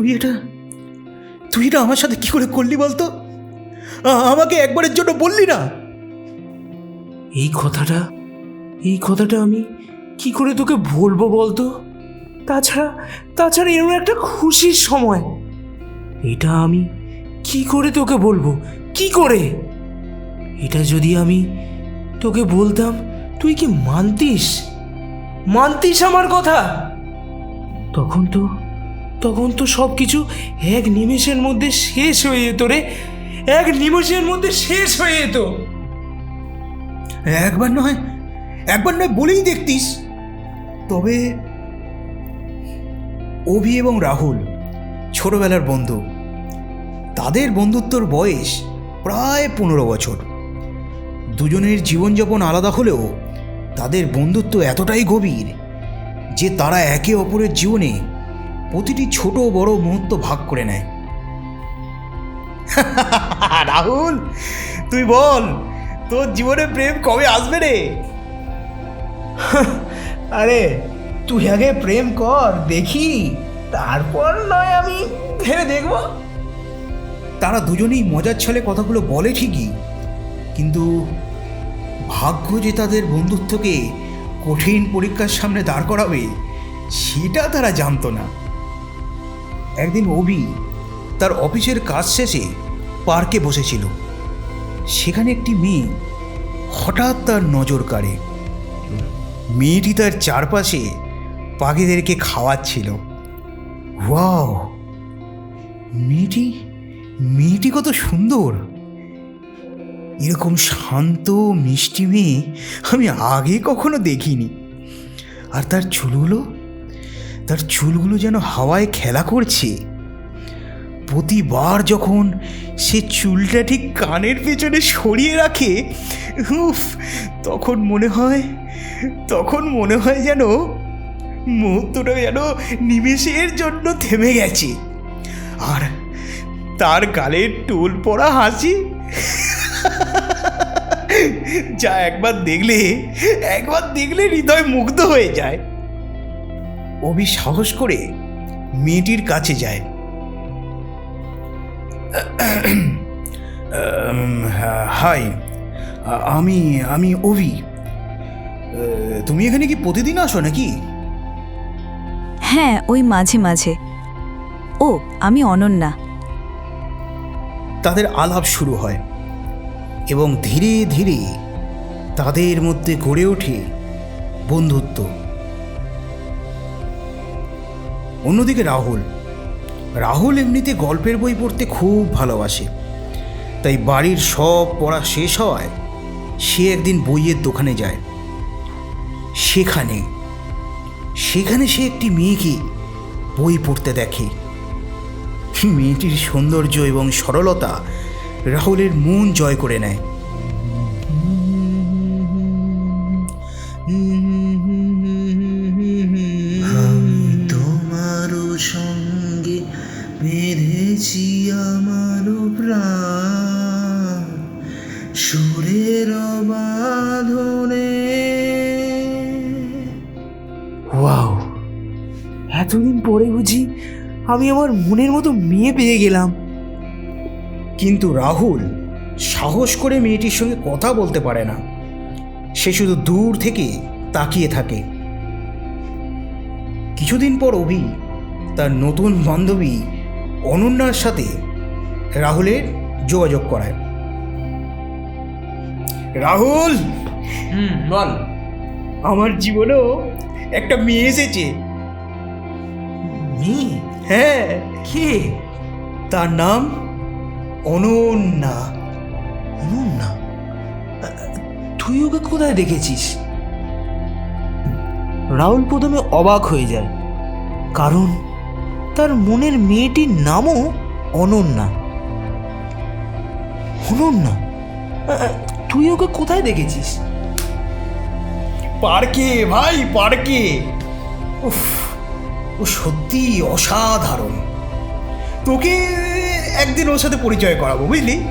তুই এটা তুই এটা আমার সাথে কি করে করলি বলতো? আমাকে একবারের জন্য বললি না? এই কথাটা এই কথাটা আমি কি করে তোকে বলব বলতো? তাছাড়া তাছাড়া এরকম একটা খুশির সময়। এটা আমি কি করে তোকে বলব? কি করে? এটা যদি আমি তোকে বলতাম, তুই কি মানতিস? মানতিস আমার কথা? তখন তো তখন তো সব কিছু এক নিমেষের মধ্যে শেষ হয়ে যেত রে। এক নিমেষের মধ্যে শেষ হয়ে যেত। একবার নয় একবার নয় বলেই দেখতিস। তবে অভি এবং রাহুল, ছোটবেলার বন্ধু, তাদের বন্ধুত্বর বয়স প্রায় পনেরো বছর। দুজনের জীবনযাপন আলাদা হলেও তাদের বন্ধুত্ব এতটাই গভীর যে তারা একে অপরের জীবনে প্রতিটি ছোট বড় মুহূর্ত ভাগ করে নেয়। রাহুল, তুই বল, তোর জীবনে প্রেম কবে আসবে রে? আরে, তুই আগে প্রেম কর, দেখি। তারপর নয় আমি ভেবে দেখব। তারা দুজনেই মজার ছলে কথাগুলো বলে ঠিকই, কিন্তু ভাগ্য যে তাদের বন্ধুত্বকে কঠিন পরীক্ষার সামনে দাঁড় করাবে, সেটা তারা জানতো না। একদিন অবি তার অফিসের কাজ শেষে পার্কে বসেছিল। সেখানে একটি মেয়ে হঠাৎ তার নজর কাড়ে। মেয়েটি তার চারপাশে পাখিদেরকে খাওয়াচ্ছিল। ওয়াও! মেয়েটি মেয়েটি কত সুন্দর! এরকম শান্ত, মিষ্টি মেয়ে আমি আগে কখনো দেখিনি। আর তার চুলগুলো তার চুলগুলো যেন হাওয়ায় খেলা করছে। প্রতিবার যখন সে চুলটা ঠিক কানের পেছনে সরিয়ে রাখে, উফ, তখন মনে হয়, তখন মনে হয় যেন মুহূর্তটা যেন নিমেষের জন্য থেমে গেছে। আর তার গালের টোল পড়া হাসি। যা একবার দেখলে একবার দেখলে হৃদয় মুগ্ধ হয়ে যায়। অভি সাহস করে মেয়েটির কাছে যায়। হাই আমি আমি অভি। তুমি এখানে কি প্রতিদিন আসো নাকি? হ্যাঁ ওই মাঝে মাঝে। ও আমি অনন্যা। তাদের আলাপ শুরু হয় এবং ধীরে ধীরে তাদের মধ্যে গড়ে ওঠে বন্ধুত্ব। অন্যদিকে রাহুল। রাহুল এমনিতে গল্পের বই পড়তে খুব ভালোবাসে। তাই বাড়ির সব পড়া শেষ হওয়ায় সে একদিন বইয়ের দোকানে যায়। সেখানে সেখানে সে একটি মেয়েকে বই পড়তে দেখে। মেয়েটির সৌন্দর্য এবং সরলতা রাহুলের মন জয় করে নেয়। এতদিন পরে বুঝি আমি আমার মনের মতো মেয়ে পেয়ে গেলাম। কিন্তু রাহুল সাহস করে মেয়েটির সঙ্গে কথা বলতে পারে না। সে শুধু দূর থেকে তাকিয়ে থাকে। কিছুদিন পর অভি তার নতুন বান্ধবী অনন্যার সাথে রাহুলের যোগাযোগ করায়। রাহুল! হুম বল। আমার জীবনেও একটা মেয়ে এসেছে। মেয়ে হ্যাঁ। কে? তার নাম? অনন্যা না তুই ওকে কোথায় দেখেছিস? রাহুল প্রথমে অবাক হয়ে যায় কারণ তার মনের মেয়েটির নামও অনন্যা অনন্যা তুই ওকে কোথায় দেখেছিস? পার্কে ভাই পার্কে। উফ। ও সত্যি অসাধারণ। তোকে একদিন ওর সাথে পরিচয় করাবো বুঝলি?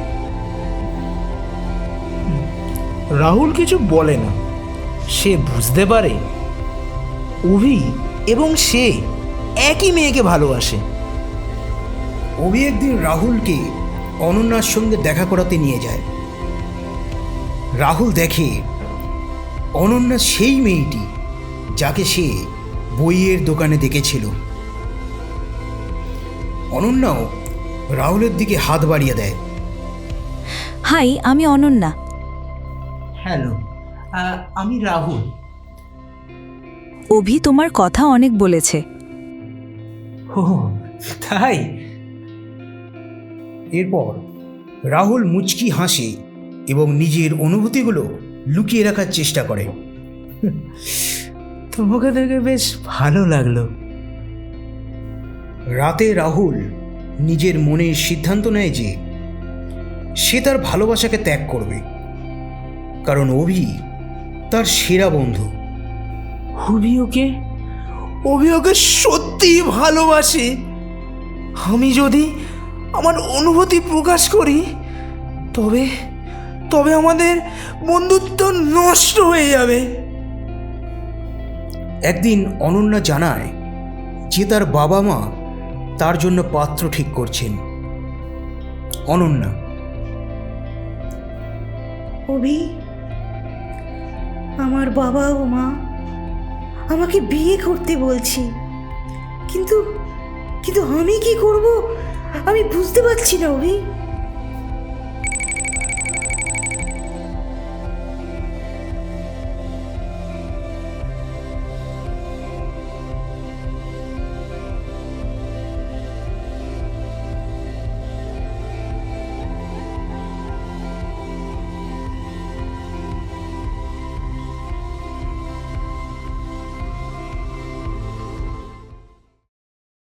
রাহুল কিছু বলে না। সে বুঝতে পারে। অভি এবং সে একই মেয়েকে ভালোবাসে। অভি একদিন রাহুলকে অনন্যার সঙ্গে দেখা করাতে নিয়ে যায়। রাহুল দেখে অনন্যা সেই মেয়েটি যাকে সে বইয়ের দোকানে দেখেছিল। অনন্যাও রাহুলের দিকে হাত বাড়িয়ে দেয়। হাই আমি অনন্যা। হ্যালো আমি রাহুল। অভি তোমার কথা অনেক বলেছে। ও তাই? এরপর রাহুল মুচকি হাসে এবং নিজের অনুভূতিগুলো লুকিয়ে রাখার চেষ্টা করে। তোমাকে দেখে বেশ ভালো লাগল। রাতে রাহুল নিজের মনে সিদ্ধান্ত নেয় যে সে তার ভালোবাসাকে ত্যাগ করবে। কারণ অভি তার সেরা বন্ধু। অভি ওকে? অভি ওকে সত্যি ভালোবাসে। আমি যদি আমার অনুভূতি প্রকাশ করি তবে তবে আমাদের বন্ধুত্ব নষ্ট হয়ে যাবে। একদিন অনন্যা জানায় যে তার বাবা মা তার জন্য পাত্র ঠিক করছেন। অনন্যা, অভি, আমার বাবা ও মা আমাকে বিয়ে করতে বলছি, কিন্তু কিন্তু আমি কি করব? আমি বুঝতে পারছি না অভি।